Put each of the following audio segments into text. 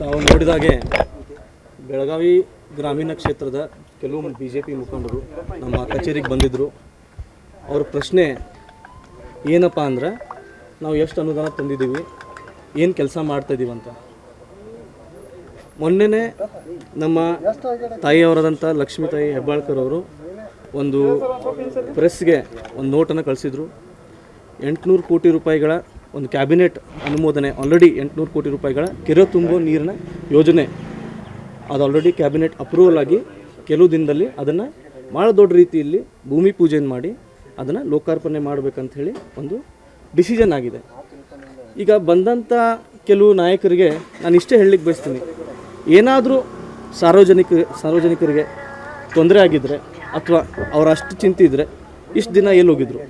ತಾವು ನೋಡಿದಾಗೆ ಬೆಳಗಾವಿ ಗ್ರಾಮೀಣ ಕ್ಷೇತ್ರದ ಕೆಲವು ಬಿ ಜೆ ಪಿ ಮುಖಂಡರು ನಮ್ಮ ಕಚೇರಿಗೆ ಬಂದಿದ್ದರು ಅವ್ರ ಪ್ರಶ್ನೆ ಏನಪ್ಪ ಅಂದ್ರೆ, ನಾವು ಎಷ್ಟು ಅನುದಾನ ತಂದಿದ್ದೀವಿ, ಏನು ಕೆಲಸ ಮಾಡ್ತಾಯಿದ್ದೀವಿ ಅಂತ. ಮೊನ್ನೆನೇ ನಮ್ಮ ತಾಯಿಯವರಾದಂಥ ಲಕ್ಷ್ಮೀತಾಯಿ ಹೆಬ್ಬಾಳ್ಕರ್ ಅವರು ಒಂದು ಪ್ರೆಸ್ಗೆ ಒಂದು ನೋಟನ್ನು ಕಳಿಸಿದರು. ಎಂಟುನೂರು ಕೋಟಿ ರೂಪಾಯಿಗಳ ಒಂದು ಕ್ಯಾಬಿನೆಟ್ ಅನುಮೋದನೆ ಆಲ್ರೆಡಿ ಎಂಟುನೂರು ಕೋಟಿ ರೂಪಾಯಿಗಳ ಕೆರೆ ತುಂಬೋ ನೀರಿನ ಯೋಜನೆ. ಅದು ಆಲ್ರೆಡಿ ಕ್ಯಾಬಿನೆಟ್ ಅಪ್ರೂವಲ್ ಆಗಿ ಕೆಲವು ದಿನದಲ್ಲಿ ಅದನ್ನು ಭಾಳ ದೊಡ್ಡ ರೀತಿಯಲ್ಲಿ ಭೂಮಿ ಪೂಜೆಯನ್ನು ಮಾಡಿ ಅದನ್ನು ಲೋಕಾರ್ಪಣೆ ಮಾಡಬೇಕಂತ ಹೇಳಿ ಒಂದು ಡಿಸಿಷನ್ ಆಗಿದೆ. ಈಗ ಬಂದಂಥ ಕೆಲವು ನಾಯಕರಿಗೆ ನಾನು ಇಷ್ಟೇ ಹೇಳಲಿಕ್ಕೆ ಬಯಸ್ತೀನಿ. ಏನಾದರೂ ಸಾರ್ವಜನಿಕ, ಸಾರ್ವಜನಿಕರಿಗೆ ತೊಂದರೆ ಆಗಿದ್ದರೆ ಅಥವಾ ಅವರಷ್ಟು ಇದ್ದರೆ ಇಷ್ಟು ದಿನ ಎಲ್ಲಿ ಹೋಗಿದ್ರು?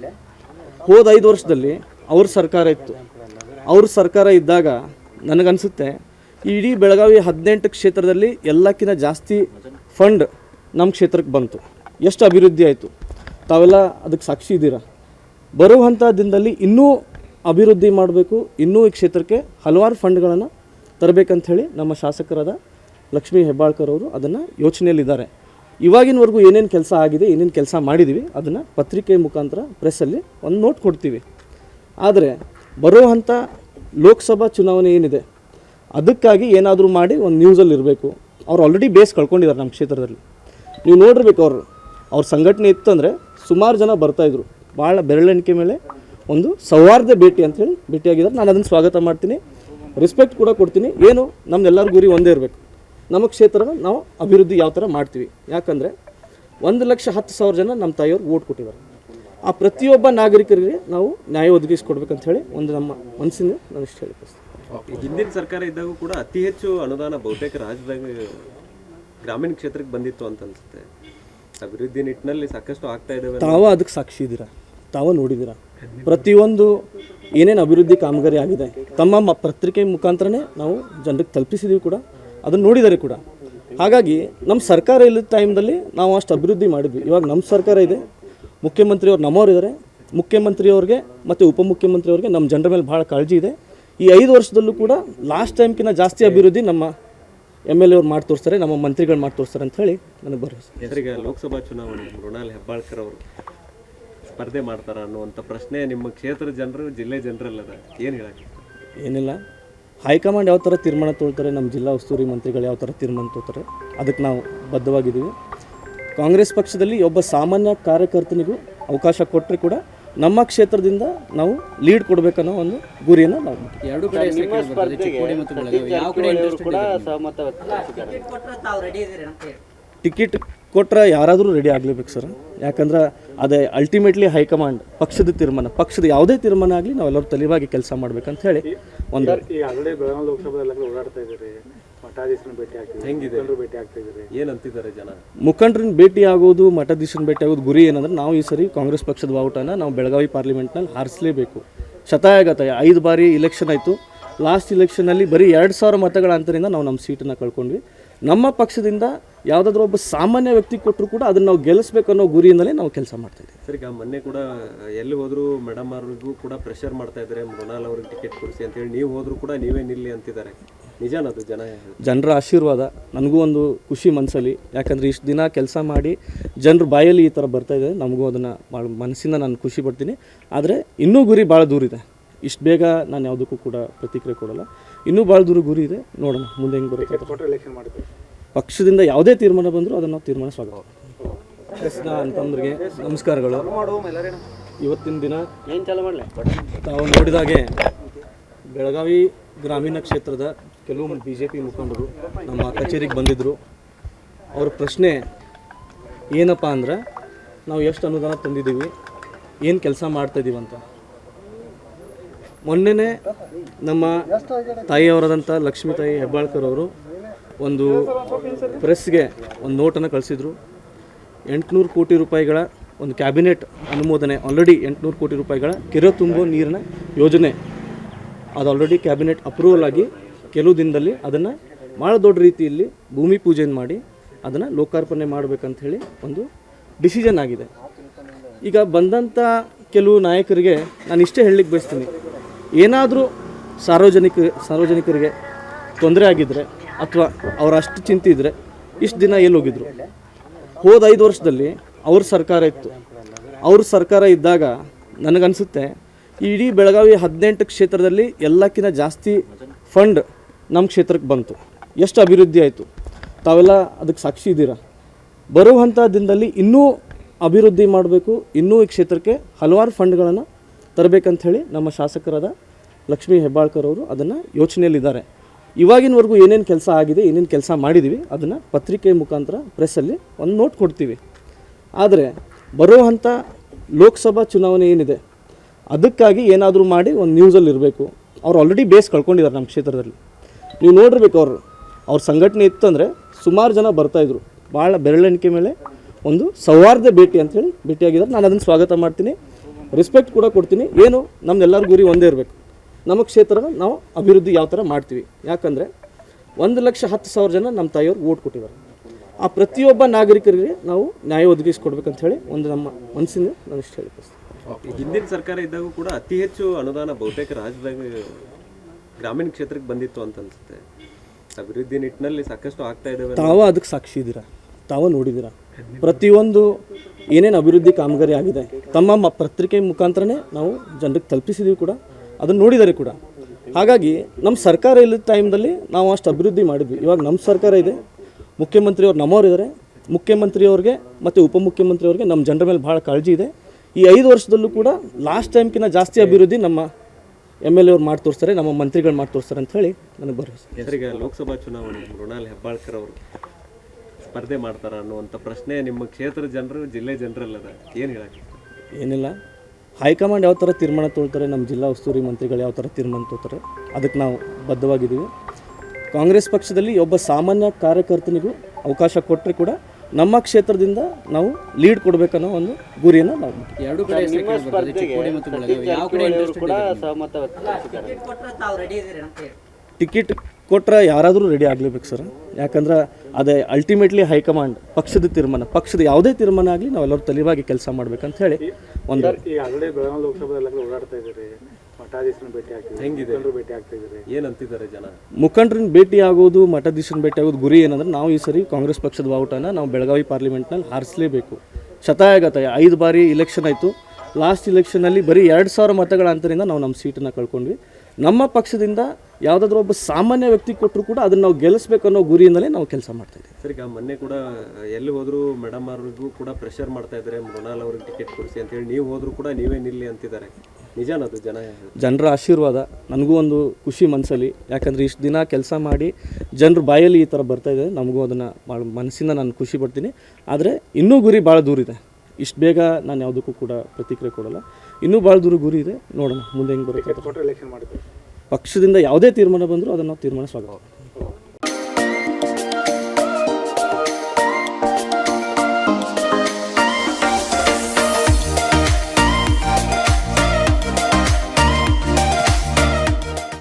ಹೋದ ಐದು ವರ್ಷದಲ್ಲಿ ಅವ್ರ ಸರ್ಕಾರ ಇತ್ತು. ಅವ್ರ ಸರ್ಕಾರ ಇದ್ದಾಗ ನನಗನ್ಸುತ್ತೆ, ಇಡೀ ಬೆಳಗಾವಿ ಹದಿನೆಂಟು ಕ್ಷೇತ್ರದಲ್ಲಿ ಎಲ್ಲಕ್ಕಿಂತ ಜಾಸ್ತಿ ಫಂಡ್ ನಮ್ಮ ಕ್ಷೇತ್ರಕ್ಕೆ ಬಂತು. ಎಷ್ಟು ಅಭಿವೃದ್ಧಿ ಆಯಿತು? ತಾವೆಲ್ಲ ಅದಕ್ಕೆ ಸಾಕ್ಷಿ ಇದ್ದೀರಾ? ಬರುವಂಥ ದಿನದಲ್ಲಿ ಇನ್ನೂ ಅಭಿವೃದ್ಧಿ ಮಾಡಬೇಕು, ಇನ್ನೂ ಈ ಕ್ಷೇತ್ರಕ್ಕೆ ಹಲವಾರು ಫಂಡ್ಗಳನ್ನು ತರಬೇಕಂಥೇಳಿ ನಮ್ಮ ಶಾಸಕರಾದ ಲಕ್ಷ್ಮೀ ಹೆಬ್ಬಾಳ್ಕರ್ ಅವರು ಅದನ್ನು ಯೋಚನೆಯಲ್ಲಿದ್ದಾರೆ. ಇವಾಗಿನವರೆಗೂ ಏನೇನು ಕೆಲಸ ಆಗಿದೆ, ಏನೇನು ಕೆಲಸ ಮಾಡಿದ್ದೀವಿ ಅದನ್ನು ಪತ್ರಿಕೆ ಮುಖಾಂತರ ಪ್ರೆಸ್ಸಲ್ಲಿ ಒಂದು ನೋಟ್ ಕೊಡ್ತೀವಿ. ಆದರೆ ಬರುವಂಥ ಲೋಕಸಭಾ ಚುನಾವಣೆ ಏನಿದೆ, ಅದಕ್ಕಾಗಿ ಏನಾದರೂ ಮಾಡಿ ಒಂದು ನ್ಯೂಸಲ್ಲಿ ಇರಬೇಕು. ಅವ್ರು ಆಲ್ರೆಡಿ ಬೇಸ್ ಕಳ್ಕೊಂಡಿದ್ದಾರೆ ನಮ್ಮ ಕ್ಷೇತ್ರದಲ್ಲಿ. ನೀವು ನೋಡಿರ್ಬೇಕು ಅವರು, ಅವ್ರ ಸಂಘಟನೆ ಇತ್ತಂದರೆ ಸುಮಾರು ಜನ ಬರ್ತಾಯಿದ್ರು ಭಾಳ ಬೆರಳೆಣಿಕೆ ಮೇಲೆ ಒಂದು ಸೌಹಾರ್ದ ಭೇಟಿ ಅಂತೇಳಿ ಭೇಟಿಯಾಗಿದ್ದಾರೆ. ನಾನು ಅದನ್ನು ಸ್ವಾಗತ ಮಾಡ್ತೀನಿ. ರೆಸ್ಪೆಕ್ಟ್ ಕೂಡ ಕೊಡ್ತೀನಿ. ಏನು ನಮ್ಮೆಲ್ಲರ ಗುರಿ ಒಂದೇ ಇರಬೇಕು. ನಮ್ಮ ಕ್ಷೇತ್ರನ ನಾವು ಅಭಿವೃದ್ಧಿ ಯಾವ ಥರ ಮಾಡ್ತೀವಿ. ಯಾಕಂದರೆ ಒಂದು ಲಕ್ಷ ಹತ್ತು ಸಾವಿರ ಜನ ನಮ್ಮ ತಾಯಿಯವ್ರು ಓಟ್ ಕೊಟ್ಟಿದ್ದಾರೆ. ಆ ಪ್ರತಿಯೊಬ್ಬ ನಾಗರಿಕರಿಗೆ ನಾವು ನ್ಯಾಯ ಒದಗಿಸ್ಕೊಡ್ಬೇಕಂತ ಹೇಳಿ ಒಂದು ನಮ್ಮ ಮನಸ್ಸಿನ ನಾನು ಇಷ್ಟು ಹೇಳಿ. ಹಿಂದಿನ ಸರ್ಕಾರ ಇದ್ದಾಗ ಕೂಡ ಅತಿ ಹೆಚ್ಚು ಅನುದಾನ ಬಹುತೇಕ ರಾಜ್ಯದಾಗ ಗ್ರಾಮೀಣ ಕ್ಷೇತ್ರಕ್ಕೆ ಬಂದಿತ್ತು ಅಂತ ಅನ್ಸುತ್ತೆ. ಅಭಿವೃದ್ಧಿ ನಿಟ್ಟಿನಲ್ಲಿ ಸಾಕಷ್ಟು ಆಗ್ತಾ ಇದ್ದಾವೆ ತಾವ ಅದಕ್ಕೆ ಸಾಕ್ಷಿ ಇದ್ದೀರಾ? ತಾವ ನೋಡಿದ್ದೀರಾ? ಪ್ರತಿಯೊಂದು ಏನೇನು ಅಭಿವೃದ್ಧಿ ಕಾಮಗಾರಿ ಆಗಿದೆ ತಮ್ಮ ಪತ್ರಿಕೆ ಮುಖಾಂತರನೇ ನಾವು ಜನರಿಗೆ ತಲುಪಿಸಿದೀವಿ ಕೂಡ ಅದನ್ನು ನೋಡಿದ್ದಾರೆ ಕೂಡ. ಹಾಗಾಗಿ ನಮ್ಮ ಸರ್ಕಾರ ಇಲ್ಲದ ಟೈಮ್ದಲ್ಲಿ ನಾವು ಅಷ್ಟು ಅಭಿವೃದ್ಧಿ ಮಾಡಿದ್ವಿ. ಇವಾಗ ನಮ್ಮ ಸರ್ಕಾರ ಇದೆ ಮುಖ್ಯಮಂತ್ರಿಯವ್ರು ನಮ್ಮವ್ರು ಇದ್ದಾರೆ ಮುಖ್ಯಮಂತ್ರಿಯವ್ರಿಗೆ ಮತ್ತು ಉಪಮುಖ್ಯಮಂತ್ರಿಯವ್ರಿಗೆ ನಮ್ಮ ಜನರ ಮೇಲೆ ಭಾಳ ಕಾಳಜಿ ಇದೆ. ಈ ಐದು ವರ್ಷದಲ್ಲೂ ಕೂಡ ಲಾಸ್ಟ್ ಟೈಮ್ಕಿಂತ ಜಾಸ್ತಿ ಅಭಿವೃದ್ಧಿ ನಮ್ಮ ಎಂ ಎಲ್ ಎ ಅವ್ರು ಮಾಡಿ ತೋರಿಸ್ತಾರೆ ನಮ್ಮ ಮಂತ್ರಿಗಳು ಮಾಡಿ ತೋರಿಸ್ತಾರೆ ಅಂತ ಹೇಳಿ ನನಗೆ ಬರೋ ಹೆಸರಿಗೆ ಲೋಕಸಭಾ ಚುನಾವಣೆ ಮೃಣಾಲ್ ಹೆಬ್ಬಾಳ್ಕರ್ ಅವರು ಸ್ಪರ್ಧೆ ಮಾಡ್ತಾರ ಅನ್ನುವಂಥ ಪ್ರಶ್ನೆ ನಿಮ್ಮ ಕ್ಷೇತ್ರದ ಜನರು ಜಿಲ್ಲೆ ಜನರಲ್ಲದ ಏನು ಹೇಳಕ್ಕೆ ಏನಿಲ್ಲ. ಹೈಕಮಾಂಡ್ ಯಾವ ಥರ ತೀರ್ಮಾನ ತೊಗೊಳ್ತಾರೆ ನಮ್ಮ ಜಿಲ್ಲಾ ಉಸ್ತುವಾರಿ ಮಂತ್ರಿಗಳು ಯಾವ ಥರ ತೀರ್ಮಾನ ತೊಗೊಳ್ತಾರೆ ಅದಕ್ಕೆ ನಾವು ಬದ್ಧವಾಗಿದ್ದೀವಿ. ಕಾಂಗ್ರೆಸ್ ಪಕ್ಷದಲ್ಲಿ ಒಬ್ಬ ಸಾಮಾನ್ಯ ಕಾರ್ಯಕರ್ತನಿಗೂ ಅವಕಾಶ ಕೊಟ್ಟರೆ ಕೂಡ ನಮ್ಮ ಕ್ಷೇತ್ರದಿಂದ ನಾವು ಲೀಡ್ ಕೊಡಬೇಕನ್ನೋ ಒಂದು ಗುರಿಯನ್ನು ನಾವು. ಎರಡು ಕಡೆ ಟಿಕೆಟ್ ಕೊಟ್ಟರೆ ಯಾರಾದರೂ ರೆಡಿ ಆಗಲೇಬೇಕು ಸರ್ ಯಾಕಂದ್ರೆ ಅದೇ ಅಲ್ಟಿಮೇಟ್ಲಿ ಹೈಕಮಾಂಡ್ ಪಕ್ಷದ ತೀರ್ಮಾನ ಪಕ್ಷದ ಯಾವುದೇ ತೀರ್ಮಾನ ಆಗಲಿ ನಾವೆಲ್ಲರೂ ತಲೆವಾಗಿ ಕೆಲಸ ಮಾಡ್ಬೇಕಂತ ಹೇಳಿ ಒಂದು ಮುಖಂಡರನ್ನ ಭೇಟಿ ಆಗೋದು ಮಠಾಧೀಶನ ಭೇಟಿ ಆಗೋದು ಗುರಿ ಏನಂದ್ರೆ ನಾವು ಈ ಸರಿ ಕಾಂಗ್ರೆಸ್ ಪಕ್ಷದ ಬಾವುಟನ ನಾವು ಬೆಳಗಾವಿ ಪಾರ್ಲಿಮೆಂಟ್ನಲ್ಲಿ ಹಾರಿಸಲೇಬೇಕು. ಶತಾಯಗತಾಯ ಐದು ಬಾರಿ ಇಲೆಕ್ಷನ್ ಆಯಿತು. ಲಾಸ್ಟ್ ಇಲೆಕ್ಷನಲ್ಲಿ ಬರೀ ಎರಡು ಸಾವಿರ ಮತಗಳ ಅಂತರಿಂದ ನಾವು ನಮ್ಮ ಸೀಟನ್ನು ಕಳ್ಕೊಂಡ್ವಿ. ನಮ್ಮ ಪಕ್ಷದಿಂದ ಯಾವುದಾದ್ರೂ ಒಬ್ಬ ಸಾಮಾನ್ಯ ವ್ಯಕ್ತಿ ಕೊಟ್ಟರು ಕೂಡ ಅದನ್ನು ನಾವು ಗೆಲ್ಲಿಸ್ಬೇಕು ಅನ್ನೋ ಗುರಿಯಿಂದಲೇ ನಾವು ಕೆಲಸ ಮಾಡ್ತಾಯಿದ್ದೀವಿ ಸರ್ ಈಗ ಮೊನ್ನೆ ಕೂಡ ಎಲ್ಲಿ ಹೋದರೂ ಮೇಡಮ್ ಅವ್ರಿಗೂ ಕೂಡ ಪ್ರೆಷರ್ ಮಾಡ್ತಾ ಇದ್ದಾರೆ. ಮೃಣಾಲ್ ಅವ್ರಿಗೆ ಟಿಕೆಟ್ ಕೊಡಿಸಿ ಅಂತೇಳಿ ನೀವು ಹೋದ್ರು ಕೂಡ ನೀವೇ ನಿಲ್ಲಿ ಅಂತಿದ್ದಾರೆ. ನಿಜಾನದು ಜನ ಜನರ ಆಶೀರ್ವಾದ ನನಗೂ ಒಂದು ಖುಷಿ ಮನಸ್ಸಲ್ಲಿ ಯಾಕಂದರೆ ಇಷ್ಟು ದಿನ ಕೆಲಸ ಮಾಡಿ ಜನರ ಬಾಯಲ್ಲಿ ಈ ಥರ ಬರ್ತಾ ಇದೆ ನಮಗೂ ಅದನ್ನು ಭಾಳ ಮನಸ್ಸಿಂದ ನಾನು ಖುಷಿ ಪಡ್ತೀನಿ. ಆದರೆ ಇನ್ನೂ ಗುರಿ ಭಾಳ ದೂರ ಇದೆ. ಇಷ್ಟು ಬೇಗ ನಾನು ಯಾವುದಕ್ಕೂ ಕೂಡ ಪ್ರತಿಕ್ರಿಯೆ ಕೊಡಲ್ಲ. ಇನ್ನೂ ಭಾಳ ದೂರ ಗುರಿ ಇದೆ. ನೋಡೋಣ ಮುಂದೆ ಹೆಂಗೆ ಬರುತ್ತೆ. ಪಕ್ಷದಿಂದ ಯಾವುದೇ ತೀರ್ಮಾನ ಬಂದರೂ ಅದನ್ನು ನಾವು ತೀರ್ಮಾನ ಸ್ವಾಗತ. ಕೃಷ್ಣ ಅಂತಂದ್ರಿಗೆ ನಮಸ್ಕಾರಗಳು. ಇವತ್ತಿನ ದಿನ ಏನು ಚಾಲು ಮಾಡಲಿ? ತಾವು ನೋಡಿದಾಗೆ ಬೆಳಗಾವಿ ಗ್ರಾಮೀಣ ಕ್ಷೇತ್ರದ ಕೆಲವು ಬಿ ಜೆ ಪಿ ಮುಖಂಡರು ನಮ್ಮ ಕಚೇರಿಗೆ ಬಂದಿದ್ದರು ಅವ್ರ ಪ್ರಶ್ನೆ ಏನಪ್ಪ ಅಂದ್ರೆ, ನಾವು ಎಷ್ಟು ಅನುದಾನ ತಂದಿದ್ದೀವಿ, ಏನು ಕೆಲಸ ಮಾಡ್ತಾಯಿದ್ದೀವಿ ಅಂತ. ಮೊನ್ನೆನೇ ನಮ್ಮ ತಾಯಿಯವರಾದಂಥ ಲಕ್ಷ್ಮೀತಾಯಿ ಹೆಬ್ಬಾಳ್ಕರ್ ಅವರು ಒಂದು ಪ್ರೆಸ್ಗೆ ಒಂದು ನೋಟನ್ನು ಕಳಿಸಿದರು. ಎಂಟುನೂರು ಕೋಟಿ ರೂಪಾಯಿಗಳ ಒಂದು ಕ್ಯಾಬಿನೆಟ್ ಅನುಮೋದನೆ ಆಲ್ರೆಡಿ ಎಂಟುನೂರು ಕೋಟಿ ರೂಪಾಯಿಗಳ ಕೆರೆ ತುಂಬೋ ನೀರಿನ ಯೋಜನೆ ಅದು ಆಲ್ರೆಡಿ ಕ್ಯಾಬಿನೆಟ್ ಅಪ್ರೂವಲ್ ಆಗಿ ಕೆಲವು ದಿನದಲ್ಲಿ ಅದನ್ನು ಭಾಳ ದೊಡ್ಡ ರೀತಿಯಲ್ಲಿ ಭೂಮಿ ಪೂಜೆಯನ್ನು ಮಾಡಿ ಅದನ್ನು ಲೋಕಾರ್ಪಣೆ ಮಾಡಬೇಕಂತ ಹೇಳಿ ಒಂದು ಡಿಸಿಷನ್ ಆಗಿದೆ. ಈಗ ಬಂದಂಥ ಕೆಲವು ನಾಯಕರಿಗೆ ನಾನು ಇಷ್ಟೇ ಹೇಳಲಿಕ್ಕೆ ಬಯಸ್ತೀನಿ. ಏನಾದರೂ ಸಾರ್ವಜನಿಕ, ಸಾರ್ವಜನಿಕರಿಗೆ ತೊಂದರೆ ಆಗಿದ್ದರೆ ಅಥವಾ ಅವ್ರ ಅಷ್ಟು ಚಿಂತೆ ಇದ್ದರೆ ಇಷ್ಟು ದಿನ ಎಲ್ಲಿ ಹೋಗಿದ್ರು? ಹೋದ ಐದು ವರ್ಷದಲ್ಲಿ ಅವ್ರ ಸರ್ಕಾರ ಇತ್ತು. ಅವ್ರ ಸರ್ಕಾರ ಇದ್ದಾಗ ನನಗನ್ಸುತ್ತೆ ಇಡೀ ಬೆಳಗಾವಿ ಹದಿನೆಂಟು ಕ್ಷೇತ್ರದಲ್ಲಿ ಎಲ್ಲಕ್ಕಿಂತ ಜಾಸ್ತಿ ಫಂಡ್ ನಮ್ಮ ಕ್ಷೇತ್ರಕ್ಕೆ ಬಂತು. ಎಷ್ಟು ಅಭಿವೃದ್ಧಿ ಆಯಿತು? ತಾವೆಲ್ಲ ಅದಕ್ಕೆ ಸಾಕ್ಷಿ ಇದ್ದೀರಾ? ಬರುವಂಥ ದಿನದಲ್ಲಿ ಇನ್ನೂ ಅಭಿವೃದ್ಧಿ ಮಾಡಬೇಕು, ಇನ್ನೂ ಈ ಕ್ಷೇತ್ರಕ್ಕೆ ಹಲವಾರು ಫಂಡ್ಗಳನ್ನು ತರಬೇಕಂತ ಹೇಳಿ ನಮ್ಮ ಶಾಸಕರಾದ ಲಕ್ಷ್ಮೀ ಹೆಬ್ಬಾಳ್ಕರ್ ಅವರು ಅದನ್ನು ಯೋಚನೆಯಲ್ಲಿದ್ದಾರೆ. ಇವಾಗಿನವರೆಗೂ ಏನೇನು ಕೆಲಸ ಆಗಿದೆ, ಏನೇನು ಕೆಲಸ ಮಾಡಿದ್ದೀವಿ ಅದನ್ನು ಪತ್ರಿಕೆ ಮುಖಾಂತರ ಪ್ರೆಸ್ಸಲ್ಲಿ ಒಂದು ನೋಟ್ ಕೊಡ್ತೀವಿ. ಆದರೆ ಬರುವಂಥ ಲೋಕಸಭಾ ಚುನಾವಣೆ ಏನಿದೆ ಅದಕ್ಕಾಗಿ ಏನಾದರೂ ಮಾಡಿ ಒಂದು ನ್ಯೂಸಲ್ಲಿ ಇರಬೇಕು. ಅವ್ರು ಆಲ್ರೆಡಿ ಬೇಸ್ ಕಳ್ಕೊಂಡಿದ್ದಾರೆ ನಮ್ಮ ಕ್ಷೇತ್ರದಲ್ಲಿ. ನೀವು ನೋಡಿರ್ಬೇಕು ಅವರು, ಅವ್ರ ಸಂಘಟನೆ ಇತ್ತಂದರೆ ಸುಮಾರು ಜನ ಬರ್ತಾಯಿದ್ರು ಭಾಳ ಬೆರಳೆಣಿಕೆ ಮೇಲೆ ಒಂದು ಸೌಹಾರ್ದ ಭೇಟಿ ಅಂತೇಳಿ ಭೇಟಿಯಾಗಿದ್ದಾರೆ. ನಾನು ಅದನ್ನು ಸ್ವಾಗತ ಮಾಡ್ತೀನಿ. ರೆಸ್ಪೆಕ್ಟ್ ಕೂಡ ಕೊಡ್ತೀನಿ. ಏನು? ನಮ್ದೆಲ್ಲರ ಗುರಿ ಒಂದೇ ಇರಬೇಕು. ನಮ್ಮ ಕ್ಷೇತ್ರನ ನಾವು ಅಭಿವೃದ್ಧಿ ಯಾವ ಥರ ಮಾಡ್ತೀವಿ. ಯಾಕಂದರೆ ಒಂದು ಲಕ್ಷ ಹತ್ತು ಸಾವಿರ ಜನ ನಮ್ಮ ತಾಯಿಯವ್ರು ಓಟ್ ಕೊಟ್ಟಿದ್ದಾರೆ. ಆ ಪ್ರತಿಯೊಬ್ಬ ನಾಗರಿಕರಿಗೆ ನಾವು ನ್ಯಾಯ ಒದಗಿಸ್ಕೊಡ್ಬೇಕಂತ ಹೇಳಿ ಒಂದು ನಮ್ಮ ಮನಸ್ಸಿಂದ ನಾನು ಇಷ್ಟು ಹೇಳಿ ಹಿಂದಿನ ಸರ್ಕಾರ ಇದ್ದಾಗೂ ಕೂಡ ಅತಿ ಹೆಚ್ಚು ಅನುದಾನ ಬಹುತೇಕ ರಾಜ್ಯದಾಗ ಗ್ರಾಮೀಣ ಕ್ಷೇತ್ರಕ್ಕೆ ಬಂದಿತ್ತು ಅಂತ ಅನ್ಸುತ್ತೆ. ಅಭಿವೃದ್ಧಿ ನಿಟ್ಟಿನಲ್ಲಿ ಸಾಕಷ್ಟು ಆಗ್ತಾ ಇದ್ದಾವೆ ತಾವ ಅದಕ್ಕೆ ಸಾಕ್ಷಿ ಇದ್ದೀರಾ? ತಾವ ನೋಡಿದ್ದೀರಾ? ಪ್ರತಿಯೊಂದು ಏನೇನು ಅಭಿವೃದ್ಧಿ ಕಾಮಗಾರಿ ಆಗಿದೆ, ತಮ್ಮ ಪತ್ರಿಕೆ ಮುಖಾಂತರನೇ ನಾವು ಜನರಿಗೆ ತಲುಪಿಸಿದ್ದೀವಿ ಕೂಡ, ಅದನ್ನು ನೋಡಿದರೆ ಕೂಡ. ಹಾಗಾಗಿ ನಮ್ಮ ಸರ್ಕಾರ ಇಲ್ಲದ ಟೈಮ್ದಲ್ಲಿ ನಾವು ಅಷ್ಟು ಅಭಿವೃದ್ಧಿ ಮಾಡಿದ್ವಿ. ಇವಾಗ ನಮ್ಮ ಸರ್ಕಾರ ಇದೆ, ಮುಖ್ಯಮಂತ್ರಿಯವ್ರು ನಮ್ಮವ್ರು ಇದ್ದಾರೆ ಮುಖ್ಯಮಂತ್ರಿಯವ್ರಿಗೆ ಮತ್ತು ಉಪಮುಖ್ಯಮಂತ್ರಿಯವ್ರಿಗೆ ನಮ್ಮ ಜನರ ಮೇಲೆ ಭಾಳ ಕಾಳಜಿ ಇದೆ. ಈ ಐದು ವರ್ಷದಲ್ಲೂ ಕೂಡ ಲಾಸ್ಟ್ ಟೈಮ್ಕಿಂತ ಜಾಸ್ತಿ ಅಭಿವೃದ್ಧಿ ನಮ್ಮ ಎಂ ಎಲ್ ಎ ಅವ್ರು ಮಾಡಿ ತೋರಿಸ್ತಾರೆ ನಮ್ಮ ಮಂತ್ರಿಗಳು ಮಾಡಿ ತೋರಿಸ್ತಾರೆ ಅಂತ ಹೇಳಿ ನನಗೆ ಭರವಸೆ. ಸರ್, ಲೋಕಸಭಾ ಚುನಾವಣೆ ಮೃಣಾಲ್ ಹೆಬ್ಬಾಳ್ಕರ್ ಅವರು ಸ್ಪರ್ಧೆ ಮಾಡ್ತಾರೆ ಅನ್ನುವಂಥ ಪ್ರಶ್ನೆ ನಿಮ್ಮ ಕ್ಷೇತ್ರದ ಜನರು ಜಿಲ್ಲೆ ಜನರಲ್ಲದ ಏನು ಹೇಳಕ್ಕೆ? ಏನಿಲ್ಲ. ಹೈಕಮಾಂಡ್ ಯಾವ ಥರ ತೀರ್ಮಾನ ತೊಳ್ತಾರೆ ನಮ್ಮ ಜಿಲ್ಲಾ ಉಸ್ತುವಾರಿ ಮಂತ್ರಿಗಳು ಯಾವ ಥರ ತೀರ್ಮಾನ ತೊಳ್ತಾರೆ ಅದಕ್ಕೆ ನಾವು ಬದ್ಧವಾಗಿದ್ದೀವಿ. ಕಾಂಗ್ರೆಸ್ ಪಕ್ಷದಲ್ಲಿ ಒಬ್ಬ ಸಾಮಾನ್ಯ ಕಾರ್ಯಕರ್ತನಿಗೂ ಅವಕಾಶ ಕೊಟ್ಟರೆ ಕೂಡ ನಮ್ಮ ಕ್ಷೇತ್ರದಿಂದ ನಾವು ಲೀಡ್ ಕೊಡಬೇಕನ್ನೋ ಒಂದು ಗುರಿಯನ್ನು ನಾವು ಎರಡು ಕಡೆ ಟಿಕೆಟ್ ಕೊಟ್ಟರೆ ಯಾರಾದರೂ ರೆಡಿ ಆಗಲೇಬೇಕು ಸರ್. ಯಾಕಂದ್ರೆ ಅದೇ ಅಲ್ಟಿಮೇಟ್ಲಿ ಹೈಕಮಾಂಡ್ ಪಕ್ಷದ ತೀರ್ಮಾನ ಪಕ್ಷದ ಯಾವುದೇ ತೀರ್ಮಾನ ಆಗಲಿ ನಾವೆಲ್ಲರೂ ತಲೆವಾಗಿ ಕೆಲಸ ಮಾಡ್ಬೇಕಂತ ಹೇಳಿ ಒಂದು ಆಲ್ರೆಡಿ ಬೆಳಗಾವಿ ಓಡಾಡ್ತಾ ಇದ್ದೀರಿ. ಭೇಟಿ ಆಗ್ತಿದ್ದೀರಿ. ಆಗ್ತಾ ಏನಂತಿದ್ದಾರೆ ಜನ? ಮುಖಂಡರನ್ನ ಭೇಟಿ ಆಗೋದು ಮಠಾಧೀಶನ ಭೇಟಿ ಆಗೋದು ಗುರಿ ಏನಂದ್ರೆ ನಾವು ಈ ಸರಿ ಕಾಂಗ್ರೆಸ್ ಪಕ್ಷದ ಬಾವುಟನ ನಾವು ಬೆಳಗಾವಿ ಪಾರ್ಲಿಮೆಂಟ್ನಲ್ಲಿ ಹಾರಿಸಲೇಬೇಕು. ಶತಾಯಗತಾಯ ಐದು ಬಾರಿ ಇಲೆಕ್ಷನ್ ಆಯಿತು. ಲಾಸ್ಟ್ ಇಲೆಕ್ಷನಲ್ಲಿ ಬರೀ ಎರಡು ಸಾವಿರ ಮತಗಳ ಅಂತರಿಂದ ನಾವು ನಮ್ಮ ಸೀಟನ್ನು ಕಳ್ಕೊಂಡ್ವಿ. ನಮ್ಮ ಪಕ್ಷದಿಂದ ಯಾವುದಾದ್ರೂ ಒಬ್ಬ ಸಾಮಾನ್ಯ ವ್ಯಕ್ತಿ ಕೊಟ್ಟರು ಕೂಡ ಅದನ್ನು ನಾವು ಗೆಲ್ಲಿಸ್ಬೇಕು ಅನ್ನೋ ಗುರಿಯಿಂದಲೇ ನಾವು ಕೆಲಸ ಮಾಡ್ತಾ ಇದ್ದೀವಿ. ಸರ್ ಈಗ ಮೊನ್ನೆ ಕೂಡ ಎಲ್ಲಿ ಹೋದ್ರು ಮೇಡಮ್ ಅವ್ರಿಗೂ ಕೂಡ ಪ್ರೆಷರ್ ಮಾಡ್ತಾ ಇದ್ದಾರೆ ಮೃಣಾಲ್ ಅವ್ರಿಗೆ ಟಿಕೆಟ್ ಕೊಡಿಸಿ ಅಂತೇಳಿ ನೀವು ಹೋದ್ರು ಕೂಡ ನೀವೇ ನಿಲ್ಲಿ ಅಂತಿದ್ದಾರೆ. ನಿಜಾನದು ಜನ? ಜನರ ಆಶೀರ್ವಾದ ನನಗೂ ಒಂದು ಖುಷಿ ಮನಸ್ಸಲ್ಲಿ ಯಾಕಂದರೆ ಇಷ್ಟು ದಿನ ಕೆಲಸ ಮಾಡಿ ಜನರ ಬಾಯಲ್ಲಿ ಈ ಥರ ಬರ್ತಾ ಇದೆ ನಮಗೂ ಅದನ್ನು ಭಾಳ ಮನಸ್ಸಿಂದ ನಾನು ಖುಷಿ ಪಡ್ತೀನಿ. ಆದರೆ ಇನ್ನೂ ಗುರಿ ಭಾಳ ದೂರಿದೆ. ಇಷ್ಟು ಬೇಗ ನಾನು ಯಾವುದಕ್ಕೂ ಕೂಡ ಪ್ರತಿಕ್ರಿಯೆ ಕೊಡಲ್ಲ. ಇನ್ನೂ ಭಾಳ ದೂರ ಗುರಿ ಇದೆ. ನೋಡೋಣ ಮುಂದೆ ಹೆಂಗೆ ಬರುತ್ತೆ ಪಕ್ಷದಿಂದ ಯಾವುದೇ ತೀರ್ಮಾನ ಬಂದರೂ ಅದನ್ನು ನಾವು ತೀರ್ಮಾನ ಸ್ವಾಗತ.